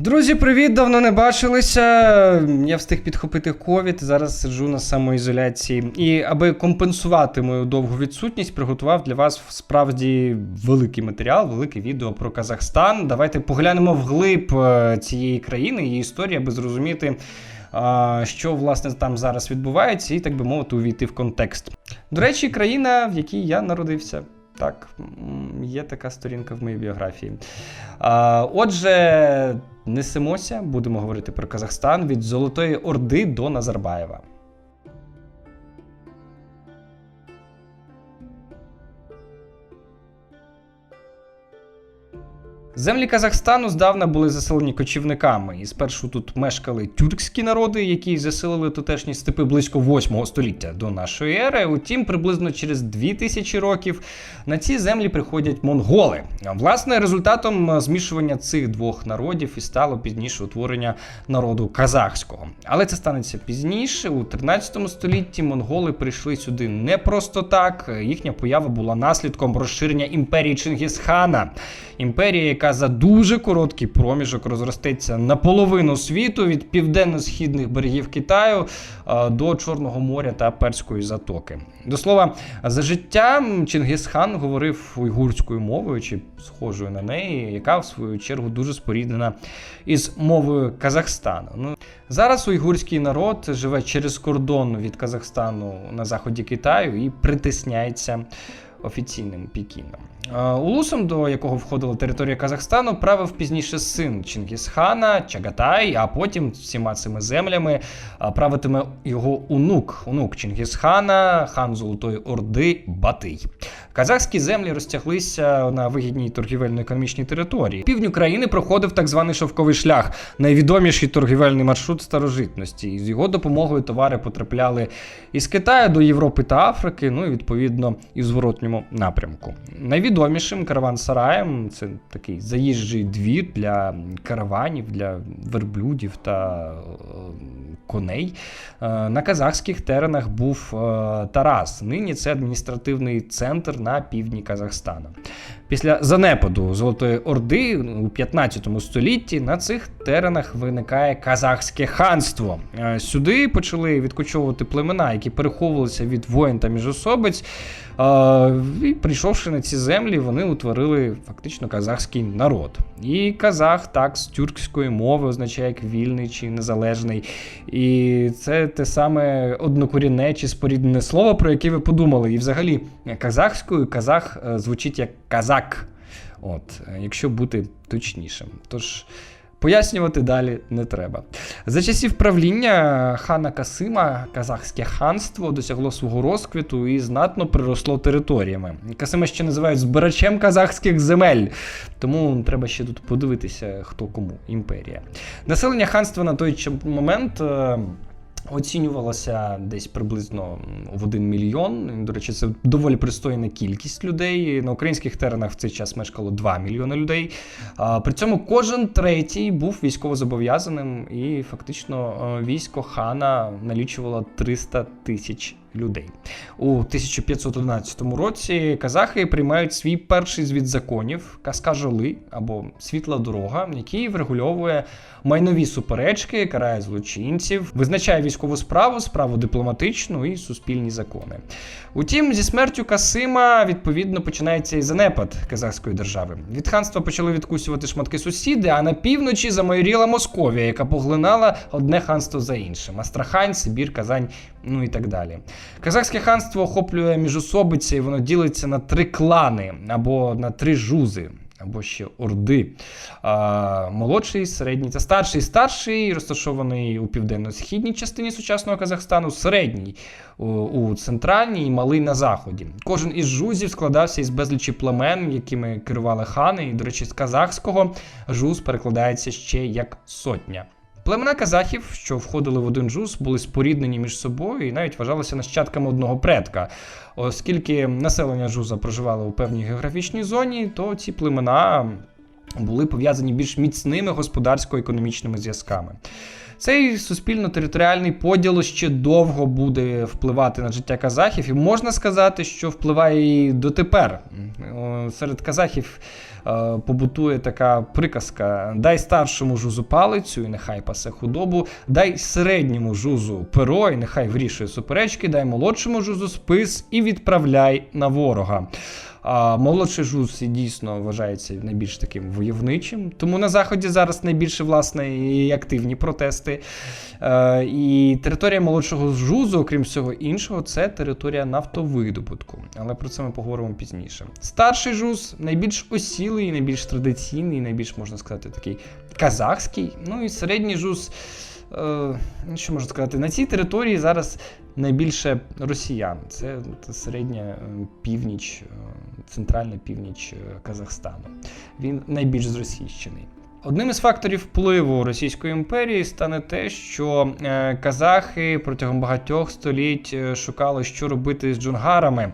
Друзі, привіт! Давно не бачилися. Я встиг підхопити ковід. Зараз сиджу на самоізоляції. І аби компенсувати мою довгу відсутність, приготував для вас справді великий матеріал, велике відео про Казахстан. Давайте поглянемо вглиб е, цієї країни, її історії, аби зрозуміти. Що власне там зараз відбувається, і так би мовити, увійти в контекст. До речі, країна, в якій я народився. Так, є така сторінка в моїй біографії. А, Отже, несемося, будемо говорити про Казахстан від Золотої Орди до Назарбаєва. Землі Казахстану здавна були заселені кочівниками, і спершу тут мешкали тюркські народи, які заселили тутешні степи близько 8 століття до нашої ери. Утім, приблизно через 2000 років на ці землі приходять монголи. Власне, результатом змішування цих двох народів і стало пізніше утворення народу казахського. Але це станеться пізніше. У 13 столітті монголи прийшли сюди не просто так. Їхня поява була наслідком розширення імперії Чингісхана. Імперія, яка за дуже короткий проміжок розростеться наполовину світу від південно-східних берегів Китаю е, до Чорного моря та Перської затоки. До слова, за життя Чингисхан говорив уйгурською мовою чи схожою на неї, яка в свою чергу дуже споріднена із мовою Казахстану. Ну зараз уйгурський народ живе через кордон від Казахстану на заході Китаю і притисняється офіційним Пекіном. Е, Улусом, до якого входила територія Казахстану, правив пізніше син Чингісхана, Чагатай, а потім всіма цими землями е, правитиме його онук, онук Чингісхана, хан Золотої Орди Батий. Казахські землі розтяглися на вигідній торгівельно-економічній території. Півдню країни проходив так званий шовковий шлях, найвідоміший торгівельний маршрут старожитності. І з його допомогою товари потрапляли із Китаю до Європи та Африки, ну і відповідно і в зворотньому напрямку. Найвідомішим караван-сараєм це такий заїжджий двір для караванів, для верблюдів та е, коней. Е, На казахських теренах був е, Тарас. Нині це адміністративний центр на півдні Казахстана. Після занепаду Золотої Орди у 15 столітті на цих теренах виникає казахське ханство. Е, Сюди почали відкочовувати племена, які переховувалися від воїн та міжособиць. Е, І прийшовши на ці землі, вони утворили фактично казахський народ. І казах так з тюркської мови означає як вільний чи незалежний. І це те саме однокорінне чи споріднене слово, про яке ви подумали. І взагалі казахською казах е, звучить як казак. От, е, якщо бути точнішим. Тож. Пояснювати далі не треба. За часів правління хана Касима казахське ханство досягло свого розквіту і знатно приросло територіями. Касима ще називають збирачем казахських земель, тому треба ще тут подивитися, хто кому імперія. Населення ханства на той момент. Оцінювалося десь приблизно в 1 мільйон. До речі, це доволі пристойна кількість людей. На українських теренах в цей час мешкало 2 мільйони людей. При цьому кожен третій був військовозобов'язаним, і фактично е, військо хана налічувало 300 тисяч людей. У 1511 році казахи приймають свій перший звіт законів Казка жоли або світла дорога, який врегульовує майнові суперечки, карає злочинців, визначає військову справу, справу дипломатичну і суспільні закони. Утім, зі смертю Касима відповідно починається і занепад казахської держави. Від ханства почали відкусювати шматки сусіди, а на півночі замайоріла Московія, яка поглинала одне ханство за іншим: Астрахань, Сибір, Казань, ну і так далі. Казахське ханство охоплює міжособиці, і воно ділиться на три клани або на три жузи. Або ще орди. А, молодший, середній та старший. Старший розташований у південно-східній частині сучасного Казахстану, середній у, у центральній і малий на заході. Кожен із жузів складався із безлічі племен, якими керували хани. І, до речі, з казахського жуз перекладається ще як сотня. Племена казахів, що входили в один жуз, були споріднені між собою і навіть вважалися нащадками одного предка. Оскільки населення жуза проживало у певній географічній зоні, то ці племена були пов'язані більш міцними господарсько-економічними зв'язками. Цей суспільно-територіальний поділ ще довго буде впливати на життя казахів, і можна сказати, що впливає і дотепер. Серед казахів побутує така приказка: дай старшому жузу палицю, і нехай пасе худобу, дай середньому жузу перо, і нехай вирішує суперечки, дай молодшому жузу спис і відправляй на ворога. А молодший жуз дійсно вважається найбільш таким войовничим. Тому на заході зараз найбільше власне і активні протести. Е, і територія молодшого жузу, окрім всього іншого, це територія нафтовидобутку. Але про це ми поговоримо пізніше. Старший жуз найбільш осілий, найбільш традиційний, найбільш можна сказати, такий казахський. Ну і середній жуз. Е, що можна сказати, на цій території зараз найбільше росіян. Це середня е, північ, е, центральна північ е, Казахстану. Він найбільш зросійщений. Одним із факторів впливу Російської імперії стане те, що казахи протягом багатьох століть шукали, що робити з джунгарами.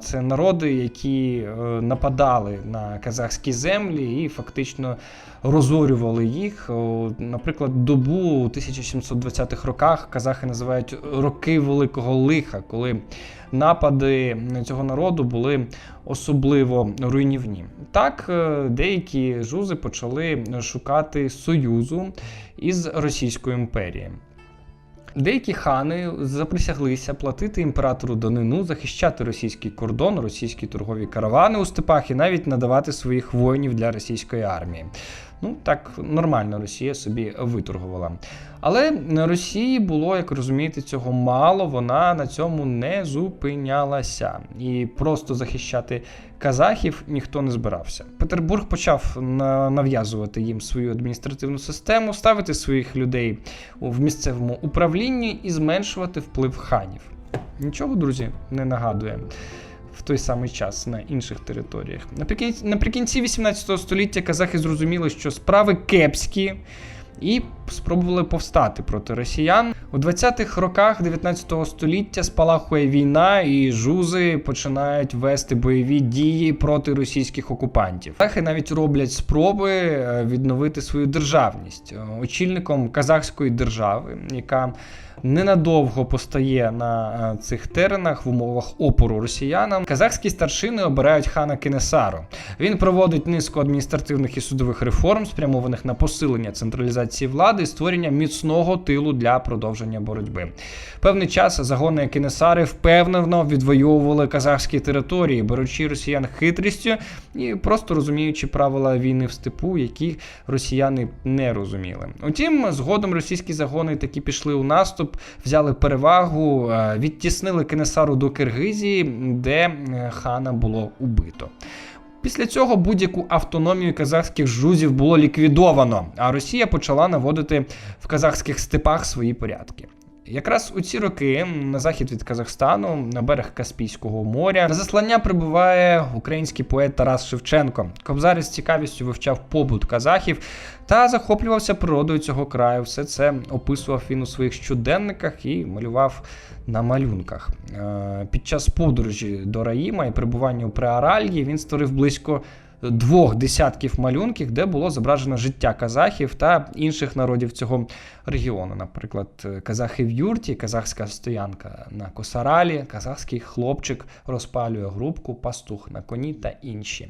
Це народи, які е, нападали на казахські землі і фактично розорювали їх. Наприклад, добу у 1720-х роках казахи називають роки великого лиха, коли напади цього народу були особливо руйнівні. Так, е, деякі жузи почали шукати союзу із Російською імперією. Деякі хани заприсяглися платити імператору данину, захищати російський кордон, російські торгові каравани у степах і навіть надавати своїх воїнів для російської армії. Ну, так нормально Росія собі виторгувала. Але на Росії було, як розумієте, цього мало, вона на цьому не зупинялася. І просто захищати казахів ніхто не збирався. Петербург почав нав'язувати їм свою адміністративну систему, ставити своїх людей в місцевому управлінні і зменшувати вплив ханів. Нічого, друзі, не нагадує в той самий час на інших територіях. Наприкінці, наприкінці 18 століття казахи зрозуміли, що справи кепські. І спробували повстати проти росіян. У 20-х роках 19 століття спалахує війна, і жузи починають вести бойові дії проти російських окупантів. Казахи навіть роблять спроби е, відновити свою державність. Е, Очільником казахської держави, яка ненадовго постає на е, цих теренах в умовах опору росіянам. Казахські старшини обирають хана Кенесару. Він проводить низку адміністративних і судових реформ, спрямованих на посилення централізації влади і створення міцного тилу для продовження боротьби. Певний час загони Кенесари впевнено відвоювали казахські території, беручи росіян хитрістю і просто розуміючи правила війни в степу, які росіяни не розуміли. Утім, згодом російські загони таки пішли у наступ, взяли перевагу, е, відтіснили Кенесару до Киргизії, де е, хана було убито. Після цього будь-яку автономію казахських жузів було ліквідовано, а Росія почала наводити в казахських степах свої порядки. Якраз у ці роки на захід від Казахстану, на берег Каспійського моря, на заслання прибуває український поет Тарас Шевченко. Кобзар із цікавістю вивчав побут казахів та захоплювався природою цього краю. Все це описував він у своїх щоденниках і малював на малюнках. Е, Під час подорожі до Раїма і перебування у Преаральї він створив близько двох десятків малюнків, де було зображено життя казахів та інших народів цього регіону. Наприклад, казахи в юрті, казахська стоянка на косаралі, казахський хлопчик розпалює грубку, пастух на коні та інші.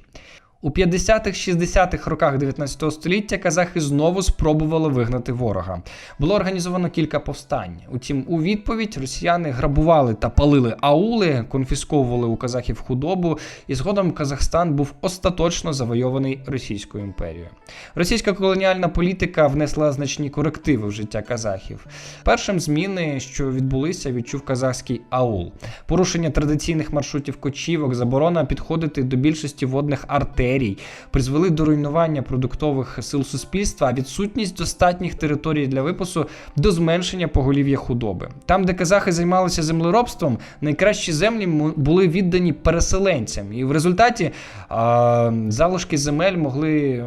У 50-х-60-х роках 19 століття казахи знову спробували вигнати ворога. Було організовано кілька повстань. Утім, у відповідь росіяни грабували та палили аули, конфісковували у казахів худобу, і згодом Казахстан був остаточно завойований Російською імперією. Російська колоніальна політика внесла значні корективи в життя казахів. Першим зміни, що відбулися, відчув казахський аул. Порушення традиційних маршрутів кочівок, заборона підходити до більшості водних артерій призвели до руйнування продуктових сил суспільства, а відсутність достатніх територій для випасу до зменшення поголів'я худоби. Там, де казахи займалися землеробством, найкращі землі були віддані переселенцям, і в результаті а, залишки земель могли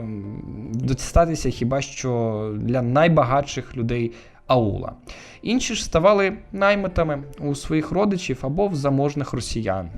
достатися хіба що для найбагатших людей аула. Інші ж ставали наймитами у своїх родичів або в заможних росіян.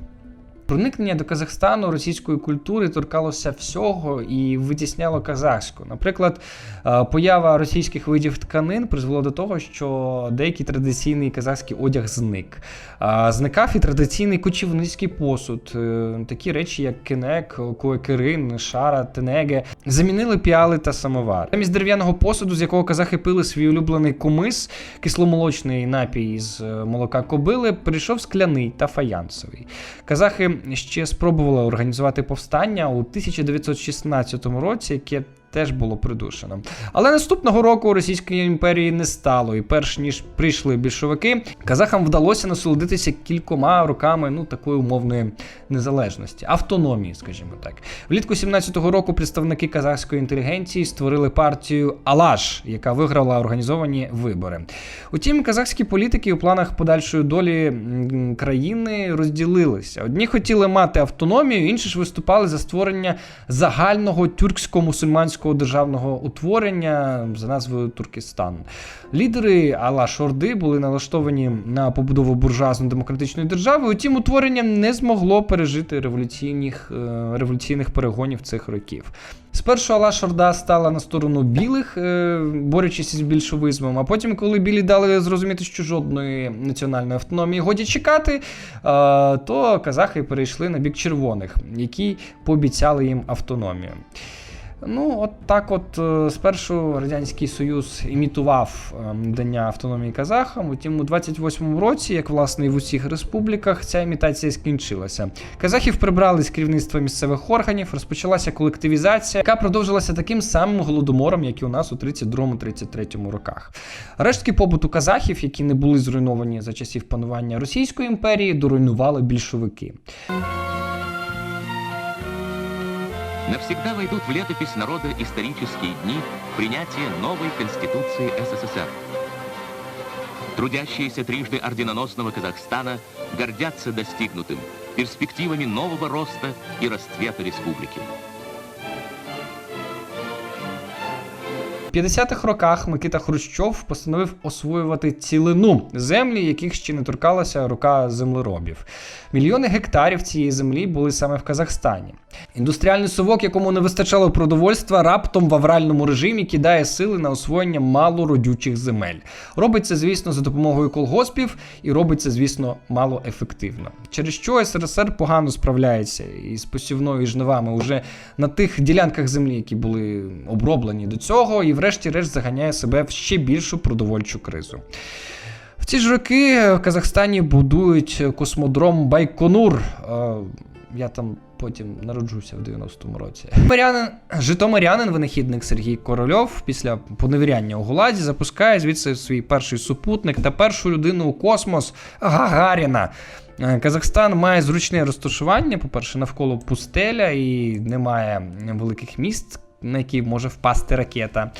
Проникнення до Казахстану російської культури торкалося всього і витісняло казахську. Наприклад, е, поява російських видів тканин призвело до того, що деякий традиційний казахський одяг зник. А Зникав і традиційний кочівницький посуд, Е, такі речі, як кинек, куекерин, шара, тенеге, замінили піали та самовар. Замість дерев'яного посуду, з якого казахи пили свій улюблений кумис, кисломолочний напій з е, молока кобили, прийшов скляний та фаянсовий. Казахи ще спробували організувати повстання у 1916 році, яке теж було придушено. Але наступного року Російської імперії не стало, і перш ніж прийшли більшовики, казахам вдалося насолодитися кількома роками ну такої умовної незалежності, автономії, скажімо так. Влітку 17-го року представники казахської інтелігенції створили партію Алаш, яка виграла організовані вибори. Утім, казахські політики у планах подальшої долі країни розділилися. Одні хотіли мати автономію, інші ж виступали за створення загального тюрксько-мусульманського державного утворення за назвою Туркестан. Лідери Алаш Орди були налаштовані на побудову буржуазно-демократичної держави. Утім, утворення не змогло пережити революційних, е, революційних перегонів цих років. Спершу Алаш Орда стала на сторону білих, е, борючись із більшовизмом. А потім, коли білі дали зрозуміти, що жодної національної автономії годі чекати, е, то казахи перейшли на бік червоних, які пообіцяли їм автономію. Ну, от так, от е, спершу Радянський Союз імітував е, надання автономії казахам. Утім, у 28-му році, як власне і в усіх республіках, ця імітація скінчилася. Казахів прибрали з керівництва місцевих органів, розпочалася колективізація, яка продовжилася таким самим голодомором, як і у нас у 32-33 роках. Рештки побуту казахів, які не були зруйновані за часів панування Російської імперії, доруйнували більшовики. Навсегда войдут в летопись народа исторические дни принятия новой Конституции СССР. Трудящиеся трижды орденоносного Казахстана гордятся достигнутым, перспективами нового роста и расцвета республики. В 50-х роках Микита Хрущов постановив освоювати цілину землі, яких ще не торкалася рука землеробів. Мільйони гектарів цієї землі були саме в Казахстані. Індустріальний совок, якому не вистачало продовольства, раптом в авральному режимі кидає сили на освоєння малородючих земель. Робить це, звісно, за допомогою колгоспів, і робить це, звісно, мало ефективно. Через що СРСР погано справляється із посівною жнивами уже на тих ділянках землі, які були оброблені до цього, врешті-решт заганяє себе в ще більшу продовольчу кризу. В ці ж роки в Казахстані будують космодром Байконур. Е, Я там потім народжуся в 90-му році. Житомирянин, Житомирянин, винахідник Сергій Корольов, після поневіряння у Гуладі запускає звідси свій перший супутник та першу людину у космос Гагаріна. Е, Казахстан має зручне розташування. По-перше, навколо пустеля і немає великих міст. На які може впасти ракета.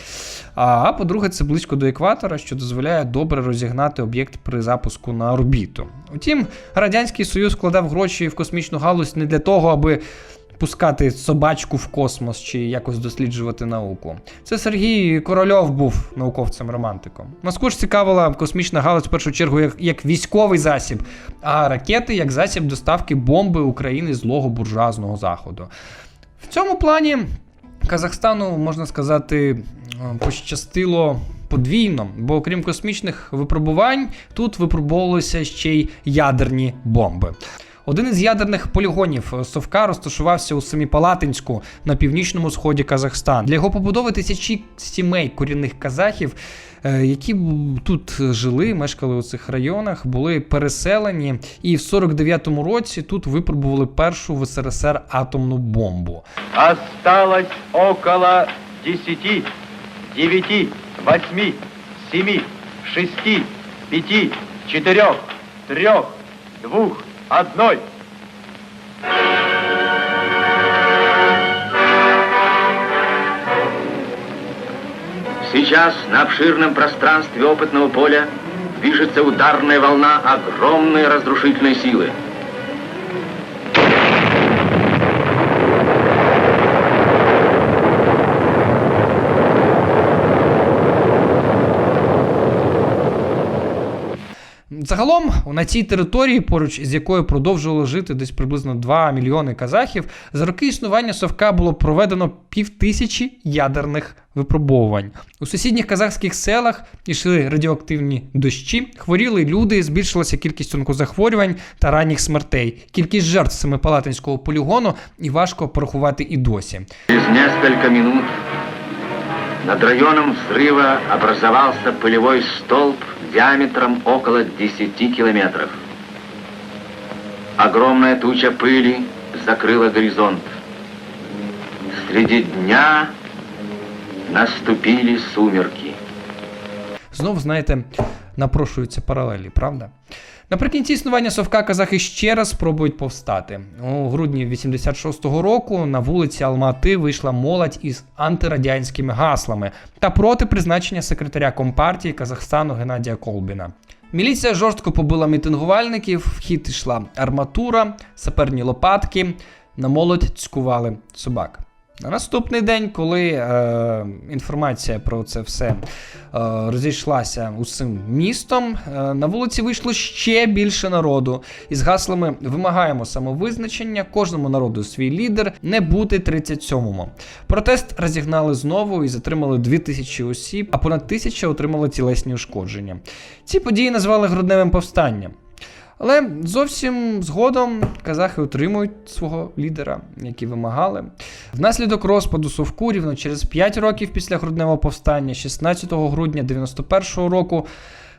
А, по-друге, це близько до екватора, що дозволяє добре розігнати об'єкт при запуску на орбіту. Утім, Радянський Союз вкладав гроші в космічну галузь не для того, аби пускати собачку в космос чи якось досліджувати науку. Це Сергій Корольов був науковцем-романтиком. Москву ж цікавила космічна галузь в першу чергу як, як військовий засіб, а ракети як засіб доставки бомби України злого буржуазного заходу. В цьому плані Казахстану, можна сказати, е, пощастило подвійно, бо окрім космічних випробувань, тут випробовувалися ще й ядерні бомби. Один із ядерних полігонів Совка розташувався у Семіпалатинську на північному сході Казахстану. Для його побудови тисячі сімей корінних казахів, е, які б тут жили, мешкали у цих районах, були переселені, і в 49-му році тут випробували першу в СРСР атомну бомбу. Осталось около десяти, девяти, восьми, семи, шести, пяти, четырех, трех, двух, одной. Сейчас на обширном пространстве опытного поля движется ударная волна огромной разрушительной силы. Загалом на цій території, поруч з якою продовжувало жити десь приблизно 2 мільйони казахів, за роки існування совка було проведено півтисячі ядерних випробовувань. У сусідніх казахських селах йшли радіоактивні дощі, хворіли люди, збільшилася кількість онкозахворювань та ранніх смертей. Кількість жертв семипалатинського полігону і важко порахувати і досі. Через несколько минут над районом взрыва образовался пылевой столб диаметром около 10 километров. Огромная туча пыли закрыла горизонт. Среди дня наступили сумерки. Знов, знаєте, напрошуються паралелі, правда? Наприкінці існування совка казахи ще раз спробують повстати. У грудні 86-го року на вулиці Алмати вийшла молодь із антирадянськими гаслами та проти призначення секретаря компартії Казахстану Геннадія Колбіна. Міліція жорстко побила мітингувальників, в хід йшла арматура, саперні лопатки, на молодь цькували собак. На наступний день, коли е, інформація про це все е, розійшлася усім містом, е, на вулиці вийшло ще більше народу із гаслами Вимагаємо самовизначення, кожному народу свій лідер, не бути 37-му. Протест розігнали знову і затримали 2000 осіб, а понад тисяча отримали тілесні ушкодження. Ці події назвали грудневим повстанням. Але зовсім згодом казахи отримують свого лідера, який вимагали. Внаслідок розпаду Совку рівно через 5 років після грудневого повстання, 16 грудня 91-го року,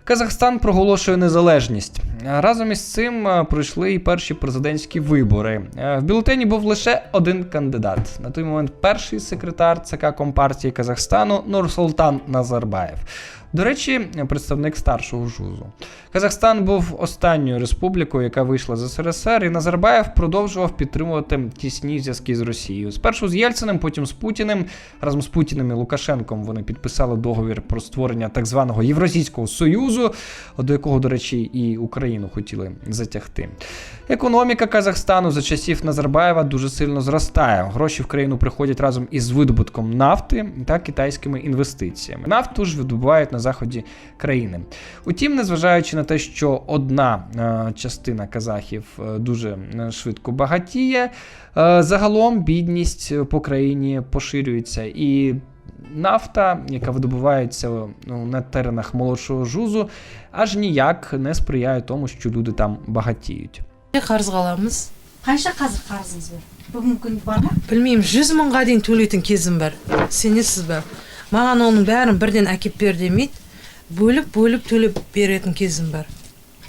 Казахстан проголошує незалежність. Разом із цим пройшли і перші президентські вибори. В бюлетені був лише один кандидат. На той момент перший секретар ЦК Компартії Казахстану Нурсултан Назарбаєв. До речі, представник старшого жузу. Казахстан був останньою республікою, яка вийшла з СРСР, і Назарбаєв продовжував підтримувати тісні зв'язки з Росією. Спершу з Єльциним, потім з Путіним. Разом з Путіним і Лукашенком вони підписали договір про створення так званого Євразійського союзу, до якого, до речі, і Україну хотіли затягти. Економіка Казахстану за часів Назарбаєва дуже сильно зростає. Гроші в країну приходять разом із видобутком нафти та китайськими інвестиціями. Нафту ж видобувають на заході країни. Утім, незважаючи на те, що одна е, частина казахів е, дуже е, швидко багатіє, загалом бідність по країні поширюється і. Нафта, яка видобувається ну, на теренах молодшого жузу, аж ніяк не сприяє тому, що люди там багатіють қарызға аламыз қанша қазір қарызыңыз бар бүгінгі күн бар ма білмеймін жүз мыңға дейін төлейтін кезім бар сенесіз бе маған оның бәрін бірден әкеп бер демейді бөліп бөліп төлеп беретін кезім бар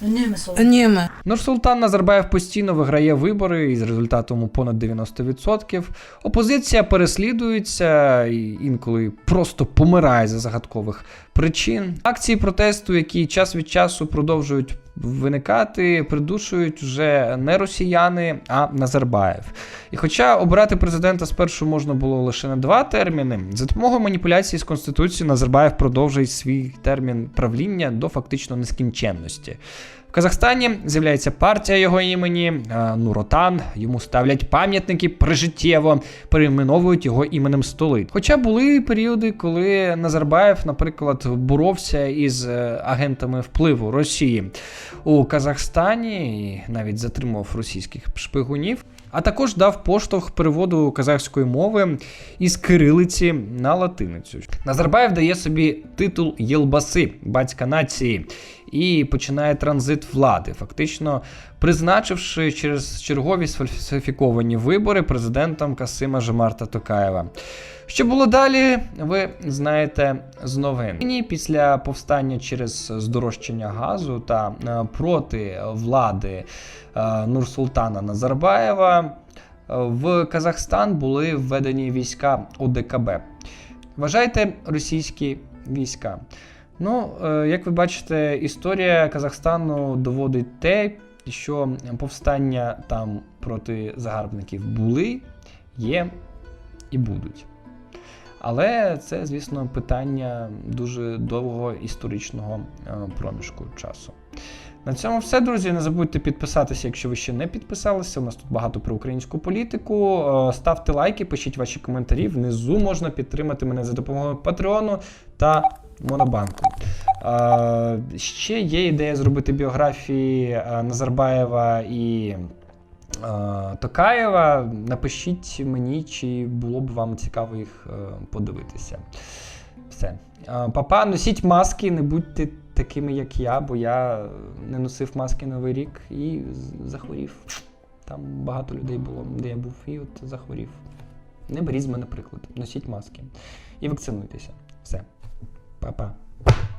үнемі сол үнемі Нурсултан Назарбаєв постійно виграє вибори із результатом у понад 90%. Опозиція переслідується і інколи просто помирає за загадкових причин. Акції протесту, які час від часу продовжують виникати, придушують вже не росіяни, а Назарбаєв. І хоча обирати президента спершу можна було лише на два терміни, за допомогою маніпуляції з конституцією Назарбаєв продовжує свій термін правління до фактично нескінченності. В Казахстані з'являється партія його імені е, Нуротан. Йому ставлять пам'ятники прижиттєво, перейменовують його іменем столи. Хоча були періоди, коли Назарбаєв, наприклад, боровся із е, агентами впливу Росії у Казахстані і навіть затримав російських шпигунів. А також дав поштовх переводу казахської мови із кирилиці на латиницю. Назарбаєв дає собі титул Єлбаси, батька нації, і починає транзит влади, фактично призначивши через чергові сфальсифіковані вибори президентом Касима Жомарта Токаєва. Що було далі, ви знаєте з новин. Після повстання через здорожчання газу та е, проти влади е, Нурсултана Назарбаєва е, в Казахстан були введені війська ОДКБ. Вважайте російські війська. Ну, як ви бачите, історія Казахстану доводить те, що повстання там проти загарбників були, є і будуть. Але це, звісно, питання дуже довгого історичного е, проміжку часу. На цьому все, друзі. Не забудьте підписатися, якщо ви ще не підписалися. У нас тут багато про українську політику. Е, Ставте лайки, пишіть ваші коментарі. Внизу можна підтримати мене за допомогою Патреону та Монобанку. Ще є ідея зробити біографії Назарбаєва і Токаєва. Напишіть мені, чи було б вам цікаво їх е, подивитися. Все. Папа, носіть маски, не будьте такими, як я, бо я не носив маски Новий рік і захворів. Там багато людей було, де я був, і от захворів. Не беріть з мене приклад. Носіть маски і вакцинуйтеся. Все. 拜拜。